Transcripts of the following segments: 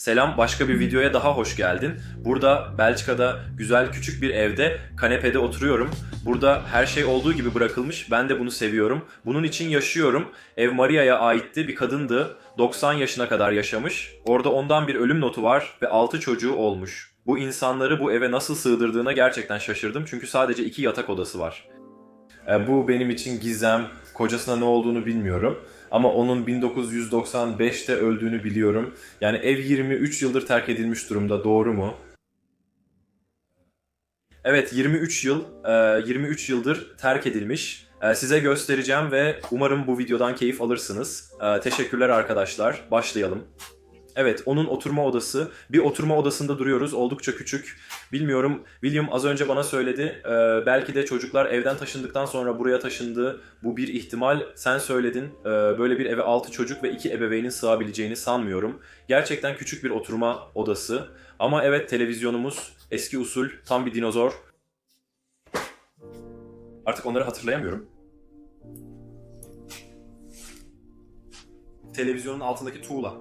Selam, başka bir videoya daha hoş geldin. Burada Belçika'da güzel küçük bir evde kanepede oturuyorum. Burada her şey olduğu gibi bırakılmış. Ben de bunu seviyorum. Bunun için yaşıyorum. Ev Maria'ya aitti. Bir kadındı. 90 yaşına kadar yaşamış. Orada ondan bir ölüm notu var ve 6 çocuğu olmuş. Bu insanları bu eve nasıl sığdırdığına gerçekten şaşırdım. Çünkü sadece iki yatak odası var. E, bu benim için gizem. Kocasına ne olduğunu bilmiyorum. Ama onun 1995'te öldüğünü biliyorum. Yani ev 23 yıldır terk edilmiş durumda. Doğru mu? Evet 23 yıl, e, 23 yıldır terk edilmiş. E, Size göstereceğim ve umarım bu videodan keyif alırsınız. E, Teşekkürler arkadaşlar. Başlayalım. Evet, onun oturma odası. Bir oturma odasında duruyoruz. Oldukça küçük. Bilmiyorum, William az önce bana söyledi. Ee, belki de çocuklar evden taşındıktan sonra buraya taşındı. Bu bir ihtimal. Sen söyledin. Ee, böyle bir eve 6 çocuk ve 2 ebeveynin sığabileceğini sanmıyorum. Gerçekten küçük bir oturma odası. Ama evet televizyonumuz eski usul, tam bir dinozor. Artık onları hatırlayamıyorum. Televizyonun altındaki tuğla.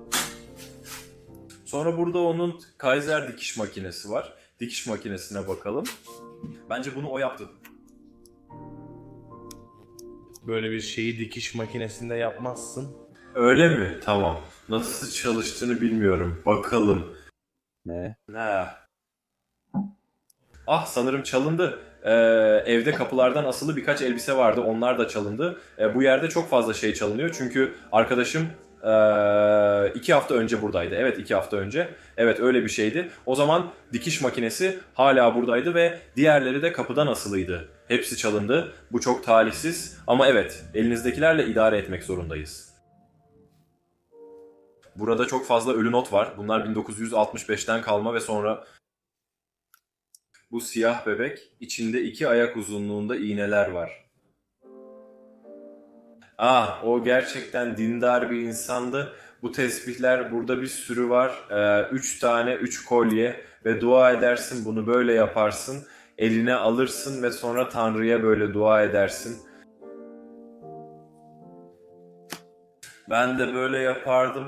Sonra burada onun Kaiser dikiş makinesi var. Dikiş makinesine bakalım. Bence bunu o yaptı. Böyle bir şeyi dikiş makinesinde yapmazsın. Öyle mi? Tamam. Nasıl çalıştığını bilmiyorum. Bakalım. Ne? Ne? Ah sanırım çalındı. Ee, evde kapılardan asılı birkaç elbise vardı. Onlar da çalındı. Ee, bu yerde çok fazla şey çalınıyor. Çünkü arkadaşım ee, iki hafta önce buradaydı. Evet iki hafta önce. Evet öyle bir şeydi. O zaman dikiş makinesi hala buradaydı ve diğerleri de kapıdan asılıydı. Hepsi çalındı. Bu çok talihsiz. Ama evet elinizdekilerle idare etmek zorundayız. Burada çok fazla ölü not var. Bunlar 1965'ten kalma ve sonra bu siyah bebek içinde iki ayak uzunluğunda iğneler var. Ah o gerçekten dindar bir insandı. Bu tesbihler burada bir sürü var. Ee, üç tane, üç kolye ve dua edersin bunu böyle yaparsın. Eline alırsın ve sonra Tanrı'ya böyle dua edersin. Ben de böyle yapardım.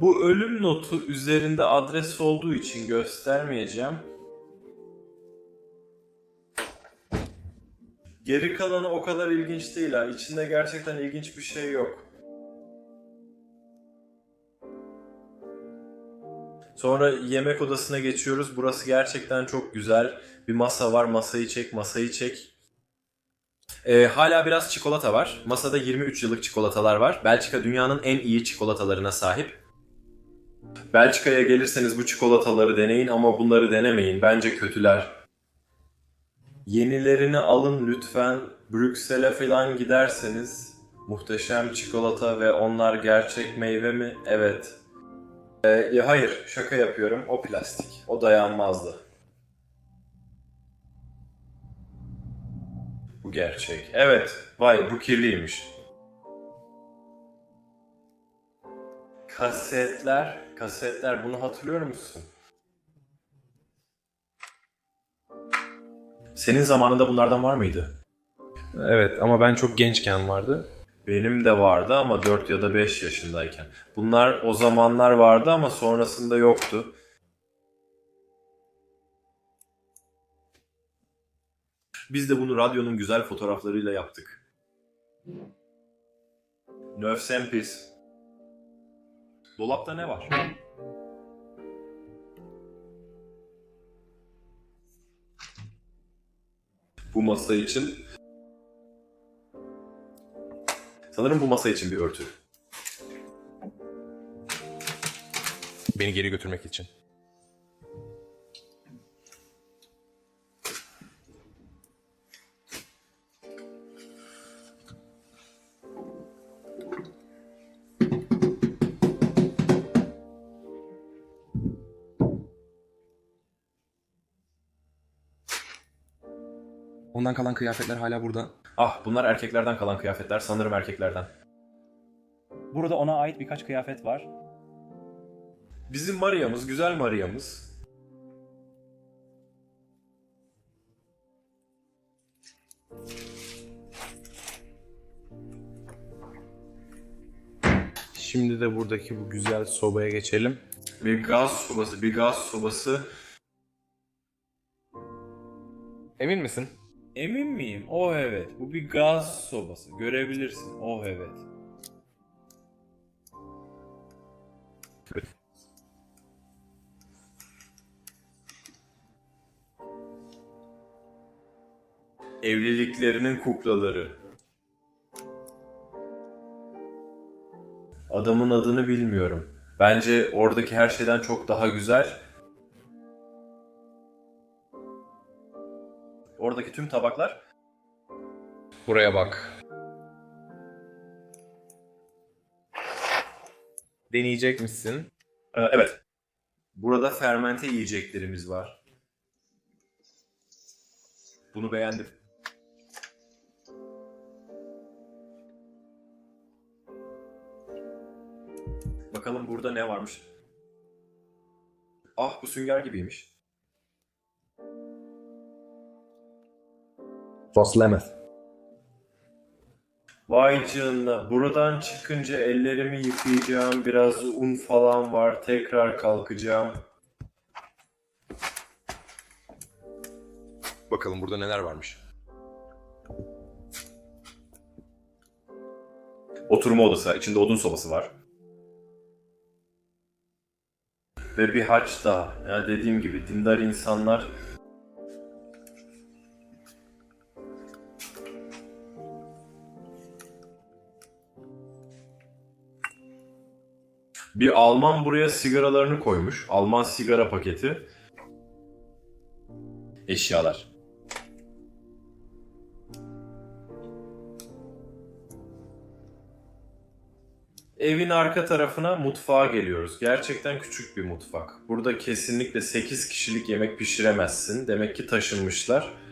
Bu ölüm notu üzerinde adres olduğu için göstermeyeceğim. Geri kalanı o kadar ilginç değil ha. İçinde gerçekten ilginç bir şey yok. Sonra yemek odasına geçiyoruz. Burası gerçekten çok güzel. Bir masa var. Masayı çek, masayı çek. Ee, hala biraz çikolata var. Masada 23 yıllık çikolatalar var. Belçika dünyanın en iyi çikolatalarına sahip. Belçika'ya gelirseniz bu çikolataları deneyin ama bunları denemeyin. Bence kötüler. Yenilerini alın lütfen. Brüksel'e falan giderseniz muhteşem çikolata ve onlar gerçek meyve mi? Evet. Ee, hayır, şaka yapıyorum. O plastik. O dayanmazdı. Bu gerçek. Evet. Vay bu kirliymiş. Kasetler, kasetler bunu hatırlıyor musun? Senin zamanında bunlardan var mıydı? Evet ama ben çok gençken vardı. Benim de vardı ama 4 ya da 5 yaşındayken. Bunlar o zamanlar vardı ama sonrasında yoktu. Biz de bunu radyonun güzel fotoğraflarıyla yaptık. Neuf Sempis. Dolapta ne var? Bu masa için Sanırım bu masa için bir örtü. Beni geri götürmek için. Ondan kalan kıyafetler hala burada. Ah bunlar erkeklerden kalan kıyafetler sanırım erkeklerden. Burada ona ait birkaç kıyafet var. Bizim Maria'mız, güzel Maria'mız. Şimdi de buradaki bu güzel sobaya geçelim. Bir gaz sobası, bir gaz sobası. Emin misin? Emin miyim? Oh evet. Bu bir gaz sobası. Görebilirsin. Oh evet. Evliliklerinin kuklaları. Adamın adını bilmiyorum. Bence oradaki her şeyden çok daha güzel. Oradaki tüm tabaklar Buraya bak. Deneyecek misin? Ee, evet. Burada fermente yiyeceklerimiz var. Bunu beğendim. Bakalım burada ne varmış. Ah bu sünger gibiymiş. Soslemez. Vay canına. Buradan çıkınca ellerimi yıkayacağım. Biraz un falan var. Tekrar kalkacağım. Bakalım burada neler varmış. Oturma odası. içinde odun sobası var. Ve bir haç daha. Ya dediğim gibi dindar insanlar Bir Alman buraya sigaralarını koymuş. Alman sigara paketi. Eşyalar. Evin arka tarafına mutfağa geliyoruz. Gerçekten küçük bir mutfak. Burada kesinlikle 8 kişilik yemek pişiremezsin. Demek ki taşınmışlar.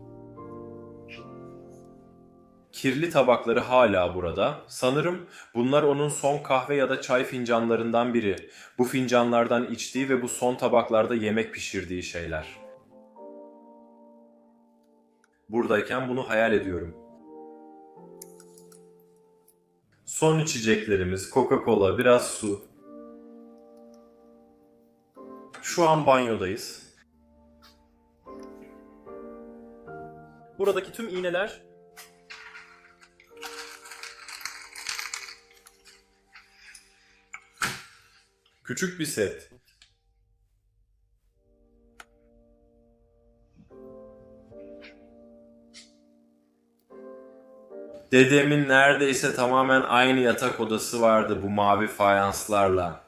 Kirli tabakları hala burada. Sanırım bunlar onun son kahve ya da çay fincanlarından biri. Bu fincanlardan içtiği ve bu son tabaklarda yemek pişirdiği şeyler. Buradayken bunu hayal ediyorum. Son içeceklerimiz Coca-Cola, biraz su. Şu an banyodayız. Buradaki tüm iğneler Küçük bir set. Dedemin neredeyse tamamen aynı yatak odası vardı bu mavi fayanslarla.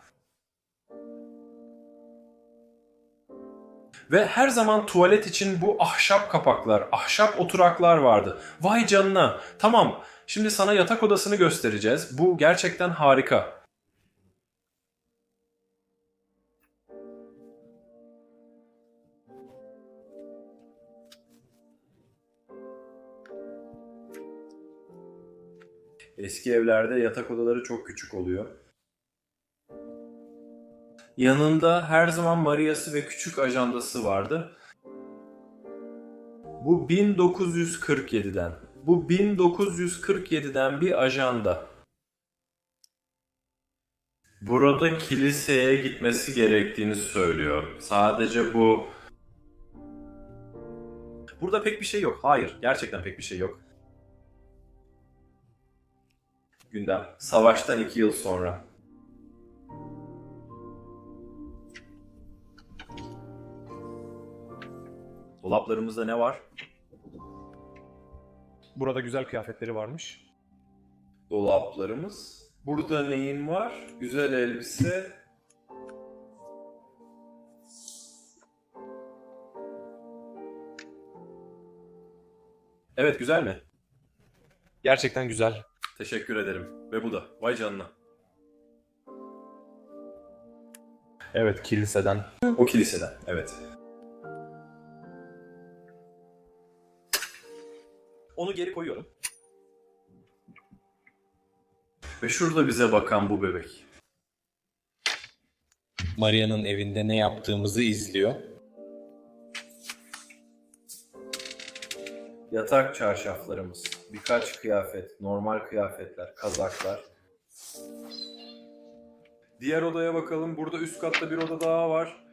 Ve her zaman tuvalet için bu ahşap kapaklar, ahşap oturaklar vardı. Vay canına. Tamam. Şimdi sana yatak odasını göstereceğiz. Bu gerçekten harika. Eski evlerde yatak odaları çok küçük oluyor. Yanında her zaman Maria'sı ve küçük ajandası vardı. Bu 1947'den. Bu 1947'den bir ajanda. Burada kiliseye gitmesi gerektiğini söylüyor. Sadece bu... Burada pek bir şey yok. Hayır, gerçekten pek bir şey yok. Gündem. Savaştan iki yıl sonra. Dolaplarımızda ne var? Burada güzel kıyafetleri varmış. Dolaplarımız. Burada neyin var? Güzel elbise. Evet güzel mi? Gerçekten güzel. Teşekkür ederim. Ve bu da. Vay canına. Evet kiliseden. O kiliseden. Evet. Onu geri koyuyorum. Ve şurada bize bakan bu bebek. Maria'nın evinde ne yaptığımızı izliyor. Yatak çarşaflarımız, birkaç kıyafet, normal kıyafetler, kazaklar. Diğer odaya bakalım. Burada üst katta bir oda daha var.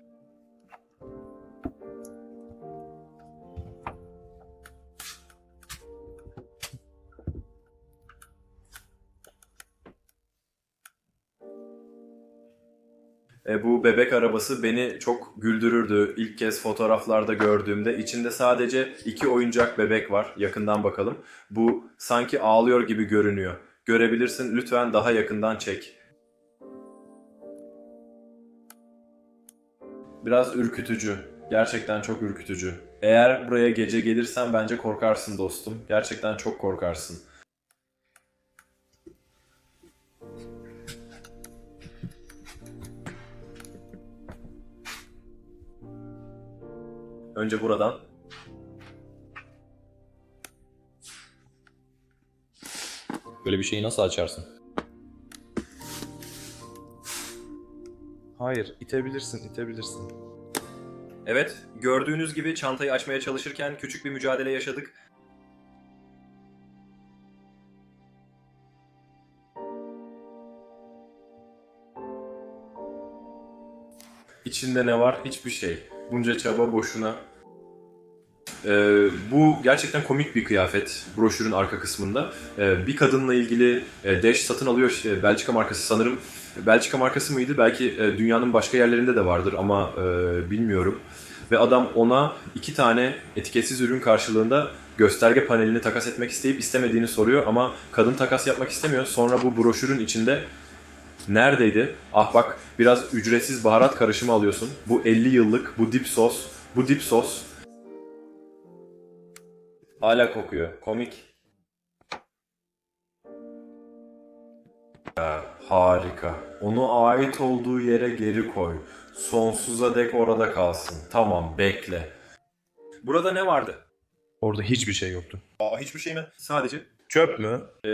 E, bu bebek arabası beni çok güldürürdü ilk kez fotoğraflarda gördüğümde. İçinde sadece iki oyuncak bebek var. Yakından bakalım. Bu sanki ağlıyor gibi görünüyor. Görebilirsin. Lütfen daha yakından çek. Biraz ürkütücü. Gerçekten çok ürkütücü. Eğer buraya gece gelirsen bence korkarsın dostum. Gerçekten çok korkarsın. Önce buradan. Böyle bir şeyi nasıl açarsın? Hayır, itebilirsin, itebilirsin. Evet, gördüğünüz gibi çantayı açmaya çalışırken küçük bir mücadele yaşadık. İçinde ne var? Hiçbir şey. Bunca çaba boşuna. Ee, bu gerçekten komik bir kıyafet broşürün arka kısmında. Ee, bir kadınla ilgili e, Dash satın alıyor işte Belçika markası sanırım. Belçika markası mıydı? Belki e, dünyanın başka yerlerinde de vardır ama e, bilmiyorum. Ve adam ona iki tane etiketsiz ürün karşılığında gösterge panelini takas etmek isteyip istemediğini soruyor ama kadın takas yapmak istemiyor. Sonra bu broşürün içinde neredeydi? Ah bak biraz ücretsiz baharat karışımı alıyorsun. Bu 50 yıllık, bu dip sos, bu dip sos. Hala kokuyor. Komik. Ya, harika. Onu ait olduğu yere geri koy. Sonsuza dek orada kalsın. Tamam, bekle. Burada ne vardı? Orada hiçbir şey yoktu. Aa, hiçbir şey mi? Sadece. Çöp mü? Ee,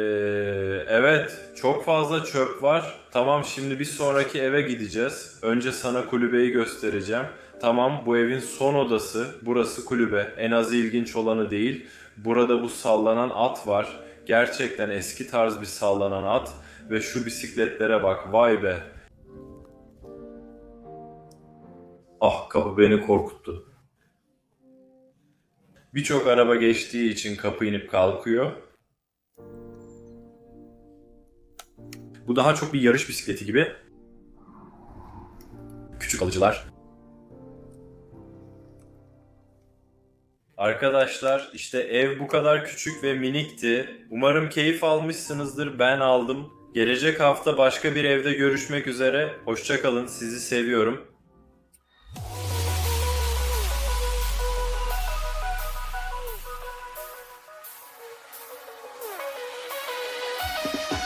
evet, çok fazla çöp var. Tamam, şimdi bir sonraki eve gideceğiz. Önce sana kulübeyi göstereceğim. Tamam, bu evin son odası. Burası kulübe. En az ilginç olanı değil. Burada bu sallanan at var. Gerçekten eski tarz bir sallanan at. Ve şu bisikletlere bak, vay be. Ah, kapı beni korkuttu. Birçok araba geçtiği için kapı inip kalkıyor. Bu daha çok bir yarış bisikleti gibi. Küçük alıcılar. Arkadaşlar işte ev bu kadar küçük ve minikti. Umarım keyif almışsınızdır. Ben aldım. Gelecek hafta başka bir evde görüşmek üzere. Hoşçakalın. Sizi seviyorum. you